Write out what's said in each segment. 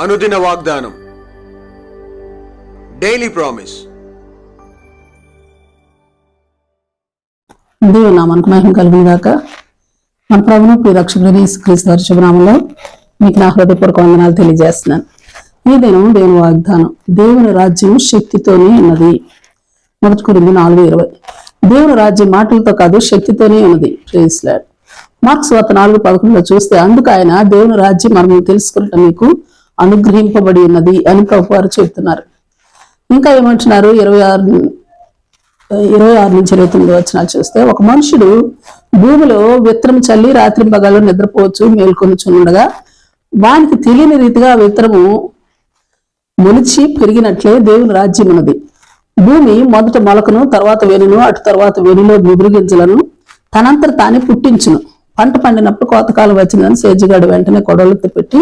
అనుదిన వాగ్దానం. Daily promise దేవుని నామానికి మహిమ కలుగును గాక మన ప్రభును ప్రియరక్షకుడని క్రీస్తు వారి శుభనామంలో మీకు నా హృదయపూర్వక వందనాలు తెలియజేస్తున్నాను. ఈ దినం దేవుని వాగ్దానం. దేవుని రాజ్యం శక్తితోనే ఉన్నది. మొదటి కొరింది నాలుగు ఇరవై. దేవుని రాజ్యం మాటలతో కాదు శక్తితోనే ఉన్నది. ప్రేస్లాడ్ మార్క్స్ వార్త నాలుగు పదకొండులో చూస్తే అందుకు ఆయన దేవుని రాజ్యం మనం తెలుసుకున్నట్టు మీకు అనుగ్రహింపబడి ఉన్నది అని ప్రభు వారు చెప్తున్నారు. ఇంకా ఏమంటున్నారు? ఇరవై ఆరు ఇరవై ఆరు నుంచి ఇరవై తొమ్మిది వచ్చినాలు చూస్తే ఒక మనుషుడు భూమిలో విత్తనం చల్లి రాత్రి పగలు నిద్రపోవచ్చు మేల్కొనుచుండగా వానికి తెలియని రీతిగా విత్తనము మొలిచి పెరిగినట్లే దేవుని రాజ్యం ఉన్నది. భూమి మొదట మొలకను తర్వాత వెనును అటు తర్వాత వెనులో ముదురు గింజలను తనంతట తానే పుట్టించును. పంట పండినప్పుడు కోతకాలం వచ్చిందని సేజిగాడు వెంటనే కొడవలతో పెట్టి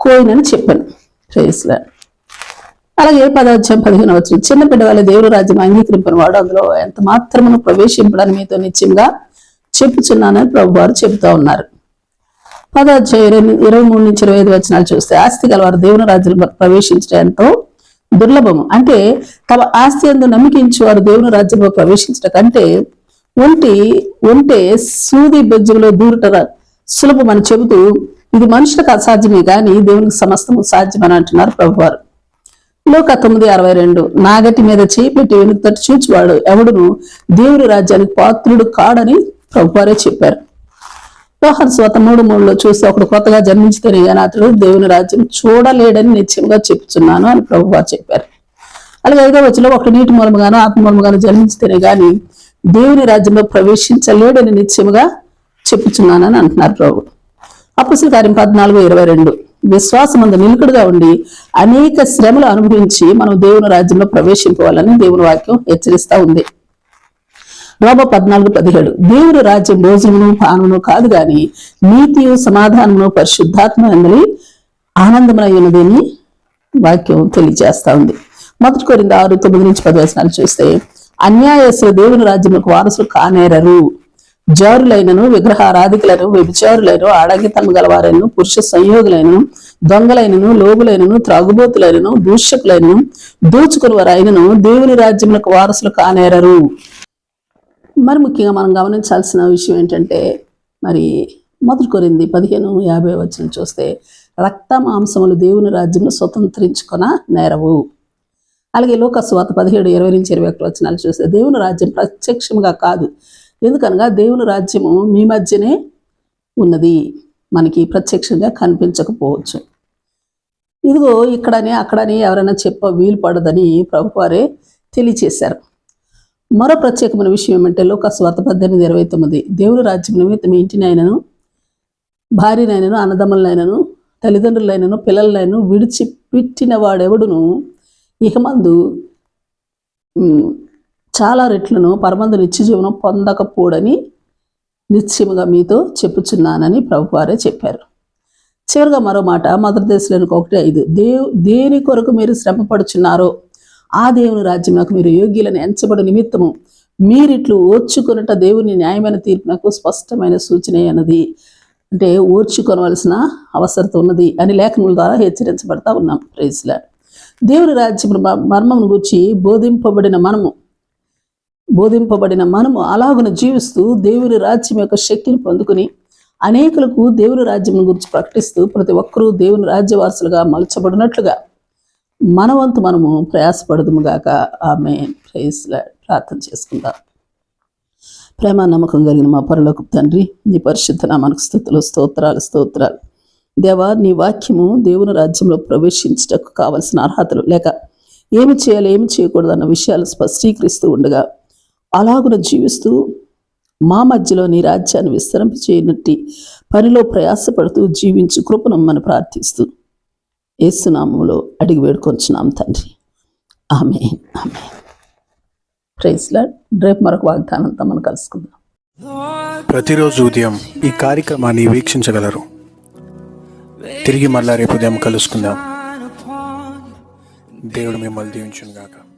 కోయినని చెప్పాను. ప్రేస్లా అలాగే పదార్థం పదిహేను వచ్చిన చిన్న బిడ్డ వాళ్ళ దేవుడు రాజ్యం అంగీకరింపని వాడు అందులో ఎంత మాత్రమును ప్రవేశింపడానికి మీతో నిత్యంగా చెప్పుచున్నానని ప్రభు వారు చెబుతా ఉన్నారు. పదార్థం ఇరవై ఇరవై మూడు నుంచి ఇరవై ఐదు వచనాలు చూస్తే ఆస్తి గలవారు దేవుని రాజ్యం ప్రవేశించడం ఎంతో దుర్లభము. అంటే తమ ఆస్తి ఎందు నమ్మకించి వారు దేవుని రాజ్యంలో ప్రవేశించడం కంటే ఒంటి ఉంటే సూది బెజ్జులో దూరట సులభమని చెబుతూ ఇది మనుషులకు అసాధ్యమే కానీ దేవునికి సమస్తము సాధ్యమని అంటున్నారు ప్రభువారు. లోక తొమ్మిది అరవై రెండు. నాగటి మీద చేపెట్టి పెట్టి చూచివాడు ఎవడును దేవుని రాజ్యానికి పాత్రుడు కాడని ప్రభువారే చెప్పారు. యోహన్ స్వత మూడు మూడులో చూసి ఒకడు కొత్తగా జన్మించితేనే కానీ అతడు దేవుని రాజ్యం చూడలేడని నిశ్చయంగా చెప్తున్నాను అని ప్రభువారు చెప్పారు. అలాగే ఐదో వచ్చిలో ఒకటి నీటి మూలముగాను ఆత్మ మూలముగాను జన్మించితేనే కానీ దేవుని రాజ్యంలో ప్రవేశించలేడని నిశ్చయముగా చెప్పుచున్నానని అంటున్నారు ప్రభు. అప్పుసుల కార్యం పద్నాలుగు ఇరవై రెండు. విశ్వాసమందు నిలుకడుగా ఉండి అనేక శ్రమలు అనుభవించి మనం దేవుని రాజ్యంలో ప్రవేశింపవాలని దేవుని వాక్యం హెచ్చరిస్తా ఉంది. రోమ పద్నాలుగు పదిహేడు. దేవుని రాజ్యం భోజనమును పానమును కాదు గాని నీతియు సమాధానమును పరిశుద్ధాత్మ అందరి ఆనందమైనదని వాక్యం తెలియజేస్తా ఉంది. మొదటి కోరింది ఆరు తొమ్మిది నుంచి పది వచనాలు చూస్తే అన్యాయస్తులు దేవుని రాజ్యములకు వారసులు కానేరరు. జారులైనను విగ్రహారాధికులను వ్యభిచారులైన ఆడంగితనం గలవారైనను పురుష సంయోగులైనను దొంగలైనను లోబులైనను త్రాగుబోతులైనను దూషకులైనను దోచుకుని వారైనను దేవుని రాజ్యములకు వారసులు కానేరరు. మరి ముఖ్యంగా మనం గమనించాల్సిన విషయం ఏంటంటే మరి మొదటి కొరింది పదిహేను యాభై వచ్చిన చూస్తే రక్త మాంసములు దేవుని రాజ్యంలో స్వతంత్రించుకొన నేరవు. అలాగే లోకస్వాత పదిహేడు ఇరవై నుంచి ఇరవై ఒకటి వచ్చినాలు చూస్తే దేవుని రాజ్యం ప్రత్యక్షంగా కాదు. ఎందుకనగా దేవుని రాజ్యము మీ మధ్యనే ఉన్నది. మనకి ప్రత్యక్షంగా కనిపించకపోవచ్చు. ఇదిగో ఇక్కడని అక్కడని ఎవరైనా చెప్ప వీలు పడదని ప్రభువారే తెలియచేశారు. మరో ప్రత్యేకమైన విషయం ఏమంటే లోకస్వార్త పద్దెనిమిది ఇరవై తొమ్మిది. దేవుని రాజ్యం నిమిత్తం మీ ఇంటినైనను భార్యనైనను అన్నదమ్ములనైనను తల్లిదండ్రులైనను పిల్లలైనను విడిచి పెట్టిన వాడెవడును? ఇహమందు చాలా రెట్లను పరమందు నిత్య జీవనం పొందకపోడని నిశ్చయముగా మీతో చెప్పుచున్నానని ప్రభువారే చెప్పారు. చివరిగా మరో మాట మదర్ దేశంలోనికి ఒకటి ఐదు. దేవు దేని కొరకు మీరు శ్రమపడుచున్నారో ఆ దేవుని రాజ్యమునకు మీరు యోగ్యులను ఎంచబడి నిమిత్తము మీరిట్లు ఓర్చుకొనుట దేవుని న్యాయమైన తీర్పునకు స్పష్టమైన సూచన అన్నది. అంటే ఓర్చుకొనవలసిన అవసరత ఉన్నది అని లేఖనముల ద్వారా హెచ్చరించబడతా ఉన్నాం. ప్రైజ్లా దేవుని రాజ్యం మర్మం గురించి బోధింపబడిన మనము బోధింపబడిన మనము అలాగున జీవిస్తూ దేవుని రాజ్యం యొక్క శక్తిని పొందుకుని అనేకులకు దేవుని రాజ్యం గురించి ప్రకటిస్తూ ప్రతి ఒక్కరూ దేవుని రాజ్యవారసులుగా మలచబడినట్లుగా మనవంతు మనము ప్రయాసపడదుము గాక. ఆమె ప్రేస్లా ప్రార్థన చేసుకుందాం. ప్రేమ నమ్మకం కలిగిన మా పరులకు తండ్రి నీ పరిశుద్ధ నామానికి స్థుతులు స్తోత్రాలు స్తోత్రాలు. దేవా నీ వాక్యము దేవుని రాజ్యంలో ప్రవేశించటకు కావలసిన అర్హతలు లేక ఏమి చేయాలి ఏమి చేయకూడదు అన్న విషయాలు స్పష్టీకరిస్తూ ఉండగా అలాగున జీవిస్తూ మా మధ్యలో నీ రాజ్యాన్ని విస్తరింప చేయనట్టి పనిలో ప్రయాసపడుతూ జీవించు కృపనమ్మని ప్రార్థిస్తూ ఏసునామంలో అడిగి వేడుకొంచున్నాం తండ్రి. ఆమె ఆమె ప్రైజ్లా రేపు మరొక వాగ్దానంతో మనం కలుసుకుందాం. ప్రతిరోజు ఉదయం ఈ కార్యక్రమాన్ని వీక్షించగలరు. తిరిగి మళ్ళా రేపు ఉదయం కలుసుకుందాం. దేవుడు మిమ్మల్ని దీవించును గాక